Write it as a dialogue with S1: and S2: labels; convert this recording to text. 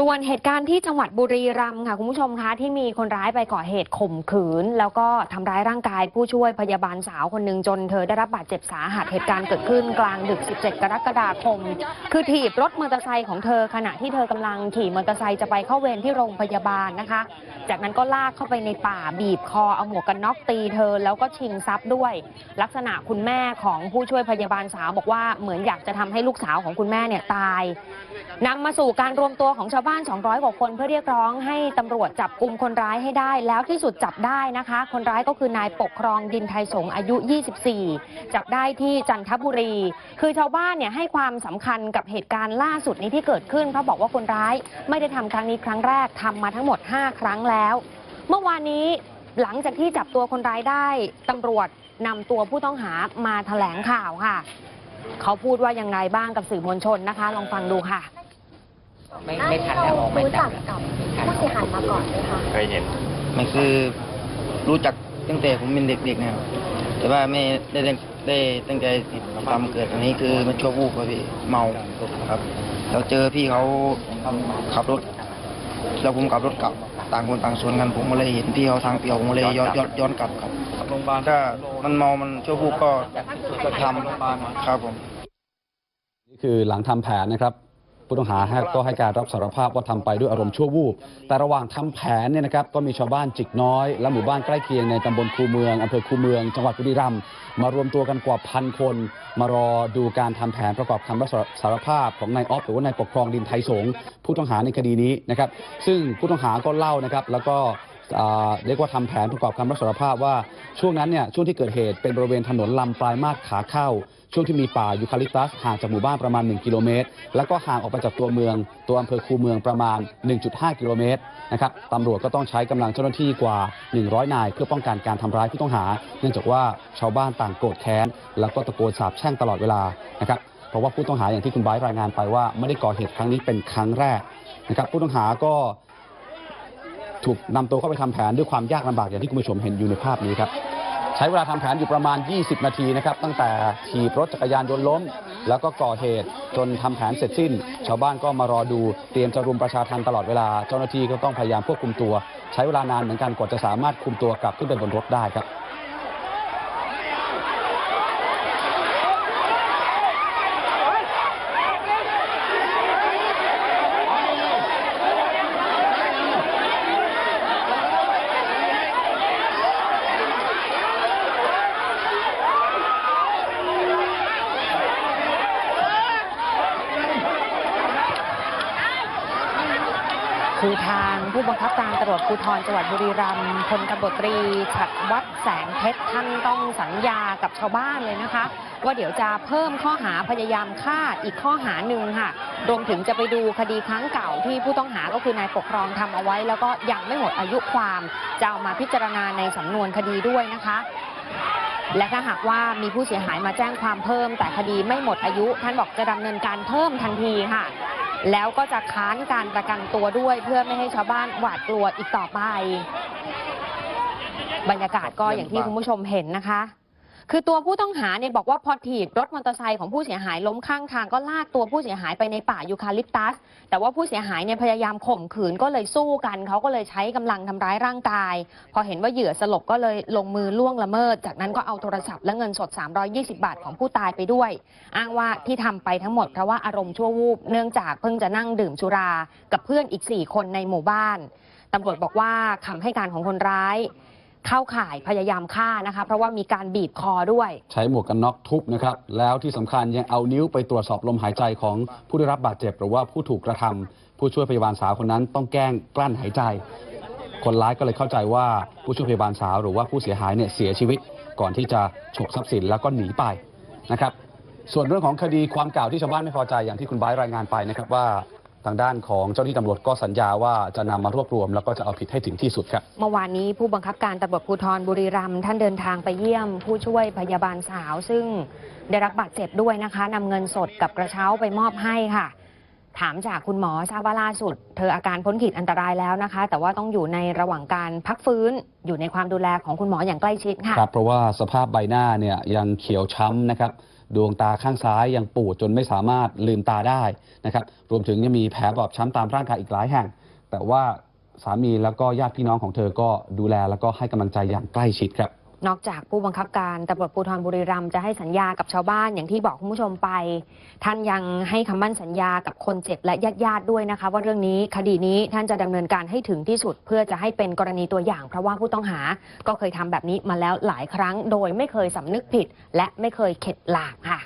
S1: ส่วนเหตุการณ์ที่จังหวัดบุรีรัมย์ค่ะ คุณผู้ชมคะที่มีคนร้ายไปก่อเหตุข่มขืน แล้วก็ทำร้ายร่างกายผู้ช่วยพยาบาลสาวคนหนึ่งจนเธอได้รับบาดเจ็บสาหัสเหตุการณ์เกิดขึ้นกลางดึก 17 กรกฎาคม คือถีบรถมอเตอร์ไซค์ของเธอขณะที่เธอกำลังขี่มอเตอร์ไซค์จะไปเข้าเวรที่โรงพยาบาลนะคะ จากนั้นก็ลากเข้าไปในป่าบีบคอเอาหมวกกันน็อกตีเธอแล้วก็ชิงทรัพย์ด้วย ลักษณะคุณแม่ของผู้ช่วยพยาบาลสาวบอกว่าเหมือนอยากจะทำให้ลูกสาวของคุณแม่เนี่ยตายนำมาสู่การรวมตัวของชาวบ้าน 200 กว่าคนเพื่อเรียกร้องให้ตำรวจจับกลุ่มคนร้ายให้ได้ แล้วที่สุดจับได้นะคะ คนร้ายก็คือนายปกครองดินไทยสงอายุ 24 จับได้ที่จันทบุรี คือชาวบ้านเนี่ยให้ความสำคัญกับเหตุการณ์ล่าสุดนี้ที่เกิดขึ้นเพราะบอกว่าคนร้ายไม่ได้ทำครั้งนี้ครั้งแรกทำมาทั้งหมด 5 ครั้งแล้ว เมื่อวานนี้หลังจากที่จับตัวคนร้ายได้ตำรวจนำตัวผู้ต้องหามาแถลงข่าวค่ะ เขาพูดว่ายังไงบ้างกับสื่อมวลชนนะคะ ลองฟังดูค่ะ
S2: ไม่ไม่ทันแล้วออกไม่
S3: รู้
S2: ทั
S3: จั
S2: น
S3: ก
S2: แล้ว
S3: กับผู้เสียหายมาก่อนไหมคะ
S4: เคยเห็น
S5: มันคือรู้จักตั้งแต่ผมเป็นเด็กๆนะครับแต่ว่าไม่ได้ได้ได้ตั้งใจติดตามเกิดอันนี้คือมันชั่ววูบครับพี่เมาครับเราเจอพี่เขาขับรถแล้วผมขับรถกลับต่างคนต่างสวนกันผมก็เลยเห็นพี่เขาทางเปลี่ยวผมก็เลยย้อนย้อนย้อนกลับครับถ้ามันเมามันชั่ววูบก็ก็ทำครับผม
S6: นี่คือหลังทำแผนนะครับ ผู้ต้องหาให้ก็ให้การรับสารภาพว่าทำไปด้วยอารมณ์ชั่ววูบ แต่ระหว่างทำแผนเนี่ยนะครับก็มีชาวบ้านจิกน้อย และหมู่บ้านใกล้เคียงในตำบลคูเมืองอำเภอคูเมือง จังหวัดบุรีรัมย์มารวมตัวกันกว่าพันคน มารอดูการทำแผนประกอบคำรับสารภาพของนายออฟหรือว่านายปกครองดินไทยสงฆ์ผู้ต้องหาในคดีนี้นะครับ ซึ่งผู้ต้องหาก็เล่านะครับแล้วก็อ่าเรียกว่าทำแผนประกอบคำรับสารภาพว่าช่วงนั้นเนี่ยช่วงที่เกิดเหตุเป็นบริเวณถนนลำปลายมาดขาเข้า ช่วงที่มีป่ายูคาลิปตัสห่างจากหมู่บ้านประมาณ 1 กิโลเมตร แล้วก็ห่างออกไปจากตัวเมือง ตัวอำเภอคูเมืองประมาณ 1.5 กิโลเมตรนะครับตำรวจก็ต้องใช้กำลังเจ้าหน้าที่กว่า 100 นาย เพื่อป้องกันการทำร้ายผู้ต้องหา เนื่องจากว่าชาวบ้านต่างโกรธแค้น แล้วก็ตะโกนสาบแช่งตลอดเวลานะครับเพราะว่าผู้ต้องหาอย่างที่คุณไบร์รายงานไปว่าไม่ได้ก่อเหตุครั้งนี้เป็นครั้งแรกนะครับผู้ต้องหาก็ถูกนำตัวเข้าไปทำแผนด้วยความยากลำบากอย่างที่คุณผู้ชมเห็นอยู่ในภาพนี้ครับ ใช้เวลาทำแผนอยู่ประมาณ 20 นาทีนะครับตั้งแต่ถีบรถจักรยานยนต์ล้ม แล้วก็ก่อเหตุจนทำแผนเสร็จสิ้น ชาวบ้านก็มารอดูเตรียมจะรุมประชาทันตลอดเวลาเจ้าหน้าที่ก็ต้องพยายามควบคุมตัว ใช้เวลานานเหมือนกันกว่าจะสามารถคุมตัวกลับขึ้นไปบนรถได้ครับ
S1: คือทางผู้บังคับการตำรวจภูธรจังหวัดบุรีรัมย์พลตำรวจตรีฉัดวัดแสงเพชรท่านต้องสัญญากับชาวบ้านเลยนะคะ ว่าเดี๋ยวจะเพิ่มข้อหาพยายามฆ่าอีกข้อหาหนึ่งค่ะ รวมถึงจะไปดูคดีครั้งเก่าที่ผู้ต้องหาก็คือนายปกครองทำเอาไว้ แล้วก็ยังไม่หมดอายุความจะเอามาพิจารณาในสำนวนคดีด้วยนะคะและถ้าหากว่ามีผู้เสียหายมาแจ้งความเพิ่มแต่คดีไม่หมดอายุ ท่านบอกจะดำเนินการเพิ่มทันทีค่ะ แล้วก็จะค้านการประกันตัวด้วยเพื่อไม่ให้ชาวบ้านหวาดกลัวอีกต่อไป บรรยากาศก็อย่างที่คุณผู้ชมเห็นนะคะ คือตัวผู้ต้องหาเนี่ยบอกว่าพอถีบรถมอเตอร์ไซค์ของผู้เสียหายล้มข้างทางก็ลากตัวผู้เสียหายไปในป่ายูคาลิปตัส แต่ว่าผู้เสียหายเนี่ยพยายามข่มขืนก็เลยสู้กันเขาก็เลยใช้กำลังทำร้ายร่างกาย พอเห็นว่าเหยื่อสลบก็เลยลงมือล่วงละเมิด จากนั้นก็เอาโทรศัพท์และเงินสด 320 บาทของผู้ตายไปด้วย อ้างว่าที่ทำไปทั้งหมดเพราะว่าอารมณ์ชั่ววูบเนื่องจากเพิ่งจะนั่งดื่มสุรา กับเพื่อนอีก 4 คนในหมู่บ้านตำรวจบอกว่าคำให้การของคนร้าย เข้าข่ายพยายามฆ่านะคะ เพราะว่ามีการบีบคอด้วย
S6: ใช้หมวกกันน็อกทุบนะครับ แล้วที่สำคัญยังเอานิ้วไปตรวจสอบลมหายใจของผู้ได้รับบาดเจ็บ หรือว่าผู้ถูกกระทำผู้ช่วยพยาบาลสาวคนนั้นต้องแกล้งกลั้นหายใจ คนร้ายก็เลยเข้าใจว่าผู้ช่วยพยาบาลสาวหรือว่าผู้เสียหายเนี่ยเสียชีวิต ก่อนที่จะฉกทรัพย์สินแล้วก็หนีไปนะครับ ส่วนเรื่องของคดีความเก่าที่ชาวบ้านไม่พอใจอย่างที่คุณบายรายงานไปนะครับว่า ทางด้านของเจ้าหน้าที่ตำรวจก็สัญญาว่าจะนำมารวบรวม แล้วก็จะเอาผิดให้ถึงที่สุดครับ
S1: เมื่อวานนี้ผู้บังคับการตำรวจภูธรบุรีรัมย์ท่านเดินทางไปเยี่ยมผู้ช่วยพยาบาลสาว ซึ่งได้รับบาดเจ็บด้วยนะคะนำเงินสดกับกระเช้าไปมอบให้ค่ะ ถามจากคุณหมอทราบว่าล่าสุด เธออาการพ้นขีดอันตรายแล้วนะคะ แต่ว่าต้องอยู่ในระหว่างการพักฟื้นอยู่ในความดูแลของคุณหมออย่างใกล้ชิดค่ะ
S6: ครับเพราะว่าสภาพใบหน้าเนี่ยยังเขียวช้ำนะครับ ดวงตาข้างซ้ายยังปูดจนไม่สามารถลืมตาได้นะครับ รวมถึงยังมีแผลบอบช้ำตามร่างกายอีกหลายแห่ง แต่ว่าสามีแล้วก็ญาติพี่น้องของเธอก็ดูแลแล้วก็ให้กำลังใจอย่างใกล้ชิดครับ
S1: นอกจากผู้บังคับการตำรวจภูธรบุรีรัมย์จะให้สัญญากับชาวบ้านอย่างที่บอกคุณผู้ชมไป ท่านยังให้คำมั่นสัญญากับคนเจ็บและญาติญาติๆด้วยนะคะ ว่าเรื่องนี้คดีนี้ท่านจะดำเนินการให้ถึงที่สุด เพื่อจะให้เป็นกรณีตัวอย่าง เพราะว่าผู้ต้องหาก็เคยทำแบบนี้มาแล้วหลายครั้ง โดยไม่เคยสำนึกผิด และไม่เคยเข็ดหลาบค่ะ